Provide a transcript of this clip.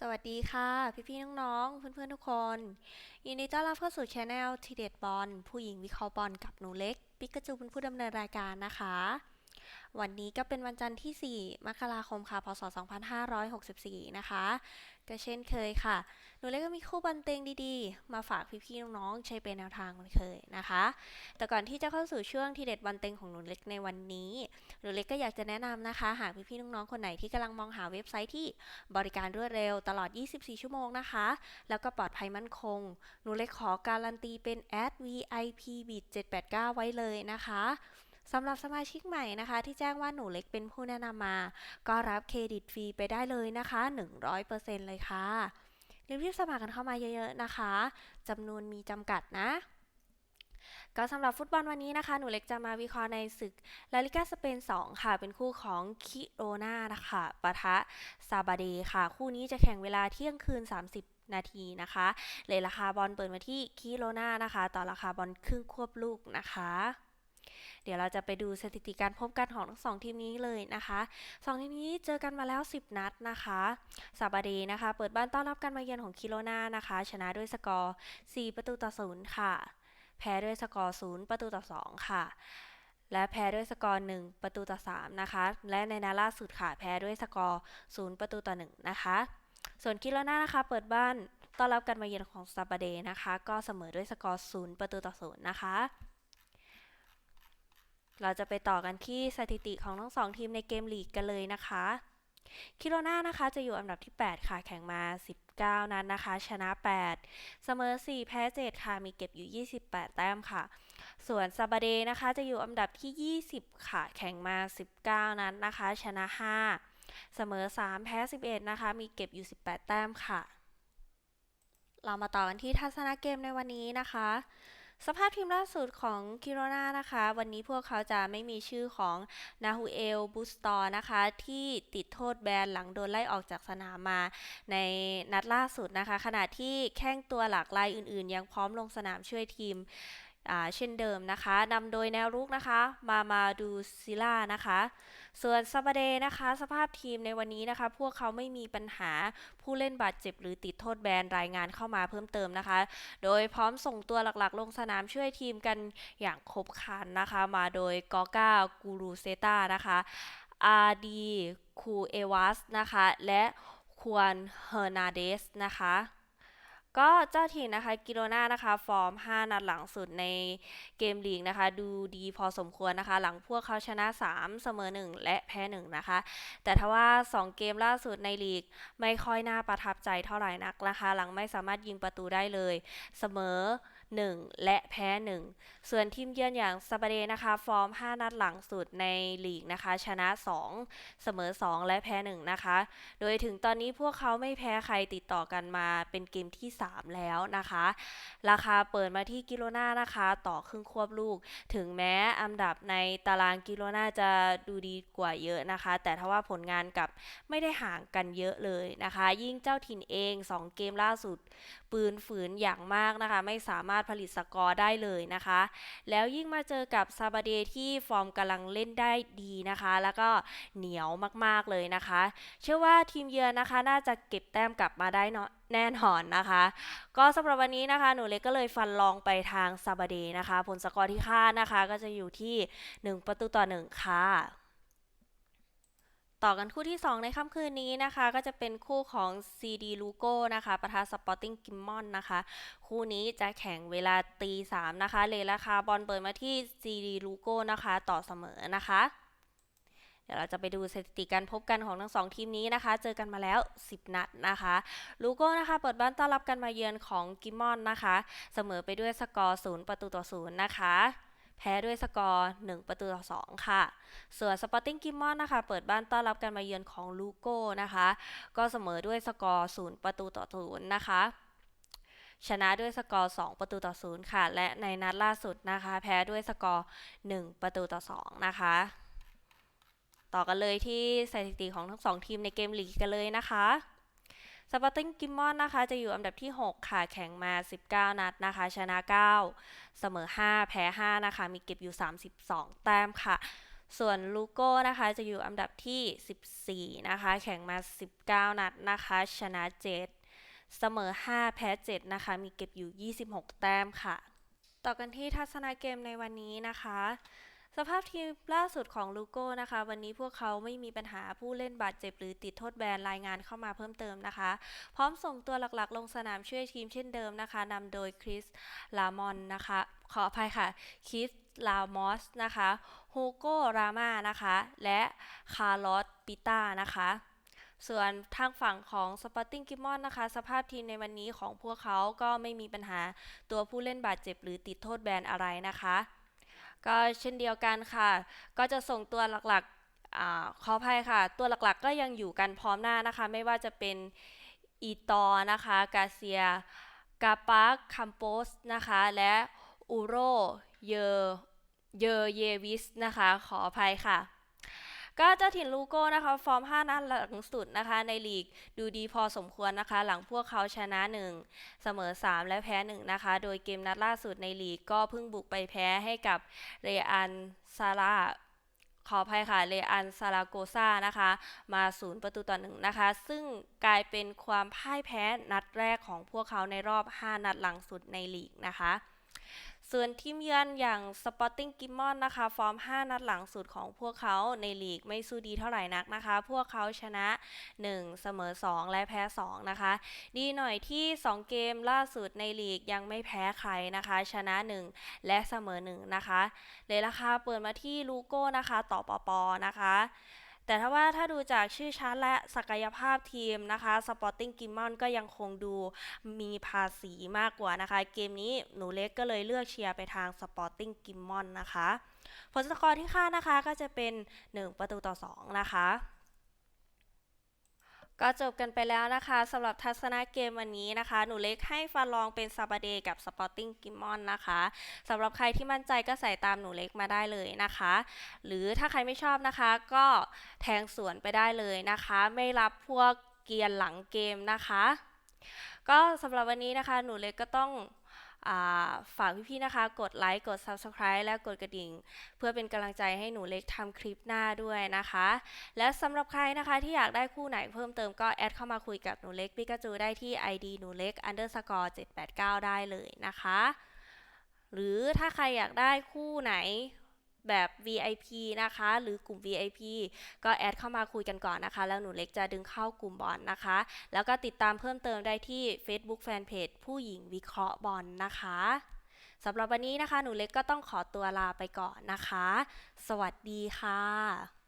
สวัสดีค่ะ พี่ๆน้องๆ เพื่อนๆ ทุกคน ยินดีต้อนรับเข้าสู่ช anel ทีเด็ดบอลผู้หญิงวิเคราะห์บอลกับหนูเล็ก ปิกาจูเป็นผู้ดำเนินรายการนะคะ วันนี้ก็เป็นวันจันทร์ที่ 4 มกราคมค่ะ พศ 2564 นะคะ ก็เช่นเคยค่ะ หนูเล็กก็มีคู่บอลเต็งดีๆ มาฝากพี่ๆ น้องๆ ใช้เป็นแนวทางเหมือนเคยนะคะ แต่ก่อนที่จะเข้าสู่ช่วงทีเด็ดบอลเต็งของหนูเล็กในวันนี้ หนูเล็กก็อยากจะแนะนำนะคะ หากพี่ๆ น้องๆ คนไหนที่กำลังมองหาเว็บไซต์ที่บริการรวดเร็วตลอด 24 ชั่วโมงนะคะ แล้วก็ปลอดภัยมั่นคง หนูเลยขอการันตีเป็นแอด VIP Bit 789 ไว้เลยนะคะ สำหรับสมาชิกใหม่นะคะ ที่แจ้งว่าหนูเล็กเป็นผู้แนะนำมา ก็รับเครดิตฟรีไปได้เลยนะคะ 100%เลยค่ะรีบๆสมัครกันเข้ามาเยอะๆนะคะจำนวนมีจำกัดนะก็สำหรับฟุตบอลวันนี้นะคะ หนูเล็กจะมาวิเคราะห์ในศึกลาลิกาสเปน 2 ค่ะ เป็นคู่ของคิโรนานะคะปะทะซาบาเดค่ะ คู่นี้จะแข่งเวลาเที่ยงคืน 30 นาทีนะคะเลยราคาบอลเปิดมาที่คิโรนานะคะ ต่อราคาบอลครึ่งควบลูกนะคะ เดี๋ยวเราจะไปดูสถิติการพบกันของทั้งสองทีมนี้เลยนะคะสองทีมนี้เจอกันมาแล้ว 10 นัดนะคะซาบาเดนะคะ เปิดบ้านต้อนรับการมาเยือนของคิโรนานะคะ ชนะด้วยสกอร์ 4 ประตูต่อ0ค่ะ แพ้ด้วยสกอร์ 0 ประตูต่อ 2 ค่ะและแพ้ด้วยสกอร์ 1 ประตูต่อ 3 นะคะ และในนัดล่าสุดค่ะ แพ้ด้วยสกอร์ 0 ประตูต่อ 1 นะคะ ส่วนคิโรนานะคะ เปิดบ้านต้อนรับการมาเยือนของซาบาเดนะคะ ก็เสมอด้วยสกอร์ 0 ประตูต่อ 0 นะคะ เราจะไปต่อกันที่สถิติของทั้งสองทีมในเกมลีกกันเลยนะคะ คิโรนานะคะจะอยู่อันดับที่ 8 ค่ะ แข่งมา 19 นัดนนะคะ ชนะ 8 เสมอ 4 แพ้ 7 ค่ะ มีเก็บอยู่ 28 แต้มค่ะ ส่วนซาบาเดนะคะจะอยู่อันดับที่ 20 ค่ะ แข่งมา 19 นัดนนะคะ ชนะ 5 เสมอ 3 แพ้ 11 นะคะ มีเก็บอยู่ 18 แต้มค่ะ เรามาต่อกันที่ทัศนเกมในวันนี้นะคะ สภาพทีมล่าสุดของคิโรนานะคะ วันนี้พวกเขาจะไม่มีชื่อของนาฮูเอลบูสตอร์นะคะ ที่ติดโทษแบนหลังโดนไล่ออกจากสนามมาในนัดล่าสุดนะคะ ขณะที่แข้งตัวหลักรายอื่นๆ ยังพร้อมลงสนามช่วยทีม เช่นเดิมนะคะนำโดยแนวรุกนะคะ มามาดูซิล่านะคะ ส่วนซาบาเดนะคะ สภาพทีมในวันนี้นะคะ พวกเขาไม่มีปัญหาผู้เล่นบาดเจ็บหรือติดโทษแบนรายงานเข้ามาเพิ่มเติมนะคะ โดยพร้อมส่งตัวหลักๆ ลงสนามช่วยทีมกันอย่างครบครันนะคะ มาโดยกอก้ากูรูเซตานะคะอาดีคูเอวัสนะคะ และควอนเฮอร์นาเดสนะคะ ก็เจ้าถิ่นนะคะกิโลนานะคะ ฟอร์ม 5 นัดหลังสุดในเกมลีกนะคะ ดูดีพอสมควรนะคะ หลังพวกเขาชนะ 3 เสมอ 1 และแพ้ 1 นะคะ แต่ทว่า 2 เกมล่าสุดในลีกไม่ค่อยน่าประทับใจเท่าไหร่นักนะคะ หลังไม่สามารถยิงประตูได้เลยเสมอ 1 และแพ้ 1 ส่วนทีมเยือนอย่างซาบาเดนะคะ ฟอร์ม 5 นัดหลังสุดในลีกนะคะ ชนะ 2 เสมอ 2 และแพ้ 1 นะคะ โดยถึงตอนนี้พวกเขาไม่แพ้ใครติดต่อกันมาเป็นเกมที่ 3 แล้วนะคะ ราคาเปิดมาที่กิโลนานะคะ ต่อครึ่งควบลูก ถึงแม้อันดับในตารางกิโลนาจะดูดีกว่าเยอะนะคะ แต่ทว่าผลงานกับไม่ได้ห่างกันเยอะเลยนะคะ ยิ่งเจ้าถิ่นเอง 2 เกมล่าสุด ปืนฝืนอย่างมากนะคะ ไม่สามารถารถผลิตสกอร์ได้เลยนะคะ แล้วยิ่งมาเจอกับซาบาเดที่ฟอร์มกำลังเล่นได้ดีนะคะ แล้วก็เหนียวมากๆเลยนะคะ เชื่อว่าทีมเยือนนะคะ น่าจะเก็บแต้มกลับมาได้เนาะแน่นอนนะคะ ก็สำหรับวันนี้นะคะ หนูเล็กก็เลยฟันลองไปทางซาบาเดนะคะ ผลสกอร์ที่คาดนะคะ ก็จะอยู่ที่ 1 ประตูต่อ 1 ค่ะ ต่อกันคู่ที่ 2 ในค่ำคืนนี้นะคะ ก็จะเป็นคู่ของ CD l u g o นะคะประทะ Sporting g i m m o n นะคะ คู่นี้จะแข่งเวลาตีสามนะคะ เลยราคาบอลเปิดมาที่ CD l u g o นะคะ ต่อเสมอนะคะ เดี๋ยวเราจะไปดูสถิติการพบกันของทั้งสองทีมนี้นะคะ เจอกันมาแล้ว 10 นัดนะคะลูโก้นะคะเปิดบ้านต้อนรับกันมาเยือนของกิมมอนนะคะ เสมอไปด้วยสกอร์0ประตูต่อ0นะคะ แพ้ด้วยสกอร์ 1 ประตูต่อ 2 ค่ะ ส่วน Sporting g i m m o n นะคะ เปิดบ้านต้อนรับกันมาเยือนของลูโก้นะคะ ก็เสมอด้วยสกอร์ 0 ประตูต่อ 0 นะคะชนะด้วยสกอร์ 2 ประตูต่อ 0 ค่ะ และในนัดล่าสุดนะคะ แพ้ด้วยสกอร์ 1 ประตูต่อ 2 นะคะ ต่อกันเลยที่สถิติของทั้งสองทีมในเกมลีกกันเลยนะคะ สปอร์ติ้งกิมมอนนะคะจะอยู่อันดับที่ 6 ค่ะ แข่งมา 19 นัดนะคะ ชนะ 9 เสมอ 5 แพ้ 5 นะคะ มีเก็บอยู่ 32 แต้มค่ะ ส่วนลูโก้นะคะจะอยู่อันดับที่ 14 นะคะ แข่งมา 19 นัดนะคะ ชนะ 7 เสมอ 5 แพ้ 7 นะคะ มีเก็บอยู่ 26 แต้มค่ะ ต่อกันที่ทัศนาเกมในวันนี้นะคะ สภาพทีมล่าสุดของลูโก้นะคะ วันนี้พวกเขาไม่มีปัญหาผู้เล่นบาดเจ็บหรือติดโทษแบนรายงานเข้ามาเพิ่มเติมนะคะ พร้อมส่งตัวหลักๆ ลงสนามช่วยทีมเช่นเดิมนะคะนำโดยคริสลามอนนะคะ ขออภัยค่ะคริสลามอสนะคะฮูโกรามานะคะ และคาร์ลอสปิต้านะคะส่วนทางฝั่งของสปอร์ติ้งกิมมอนนะคะ สภาพทีมในวันนี้ของพวกเขาก็ไม่มีปัญหาตัวผู้เล่นบาดเจ็บหรือติดโทษแบนอะไรนะคะ ก็เช่นเดียวกันค่ะ ก็จะส่งตัวหลักๆขออภัยค่ะ ตัวหลักๆก็ยังอยู่กันพร้อมหน้านะคะ ไม่ว่าจะเป็นอีตอนะคะกาเซียกาปาร์คัมโปสนะคะ และอูโรเยอเยอเยวิสนะคะ ขออภัยค่ะ ก็เจ้าถิ่นลูโก้นะคะฟอร์ม 5 นัดหลังสุดนะคะ ในลีกดูดีพอสมควรนะคะ หลังพวกเขาชนะ 1 เสมอ 3 และแพ้ 1 นะคะ โดยเกมนัดล่าสุดในลีกก็เพิ่งบุกไปแพ้ให้กับเรอันซาราขออภัยค่ะเรอันซาราโกซานะคะ มา0ประตูต่อ1นะคะ ซึ่งกลายเป็นความพ่ายแพ้นัดแรกของพวกเขาในรอบ 5 นัดหลังสุดในลีกนะคะ ส่วนทีมเยือนอย่าง Sporting Gimmon นะคะ ฟอร์ม 5 นัดหลังสุดของพวกเขาในลีกไม่สู้ดีเท่าไหร่นักนะคะ พวกเขาชนะ 1 เสมอ 2 และแพ้ 2 นะคะ ดีหน่อยที่ 2 เกมล่าสุดในลีกยังไม่แพ้ใครนะคะ ชนะ 1 และเสมอ 1 นะคะเลยราคาเปิดมาที่ลูโก้นะคะ ต่อปอปอนะคะ แต่ถ้าว่าถ้าดูจากชื่อชั้นและศักยภาพทีมนะคะสปอร์ติ้งกิมมอนก็ยังคงดูมีภาษีมากกว่านะคะ เกมนี้หนูเล็กก็เลยเลือกเชียร์ไปทางสปอร์ติ้งกิมมอนนะคะ ผลสกอร์ที่คาดนะคะก็จะเป็น 1 ประตูต่อ 2 นะคะ ก็จบกันไปแล้วนะคะสำหรับทัศนะเกมวันนี้นะคะ หนูเล็กให้ฟาลองเป็นซาบาเดกับสปอร์ติ้งกิมมอนนะคะสำหรับใครที่มั่นใจก็ใส่ตามหนูเล็กมาได้เลยนะคะ หรือถ้าใครไม่ชอบนะคะ ก็แทงสวนไปได้เลยนะคะ ไม่รับพวกเกียร์หลังเกมนะคะ ก็สำหรับวันนี้นะคะ หนูเล็กก็ต้อง ฝากพี่ๆนะคะ กดไลค์กด Subscribe และกดกระดิ่ง เพื่อเป็นกำลังใจให้หนูเล็กทำคลิปหน้าด้วยนะคะ และสำหรับใครนะคะที่อยากได้คู่ไหนเพิ่มเติมก็แอดเข้ามาคุยกับหนูเล็กปิกาจูได้ที่ ID หนูเล็ก underscore 789 ได้เลยนะคะ หรือถ้าใครอยากได้คู่ไหน แบบ VIP นะคะ หรือกลุ่ม VIP ก็แอดเข้ามาคุยกันก่อนนะคะ แล้วหนูเล็กจะดึงเข้ากลุ่มบอลนะคะ แล้วก็ติดตามเพิ่มเติมได้ที่ Facebook Fanpage ผู้หญิงวิเคราะห์บอลนะคะสำหรับวันนี้นะคะ หนูเล็กก็ต้องขอตัวลาไปก่อนนะคะ สวัสดีค่ะ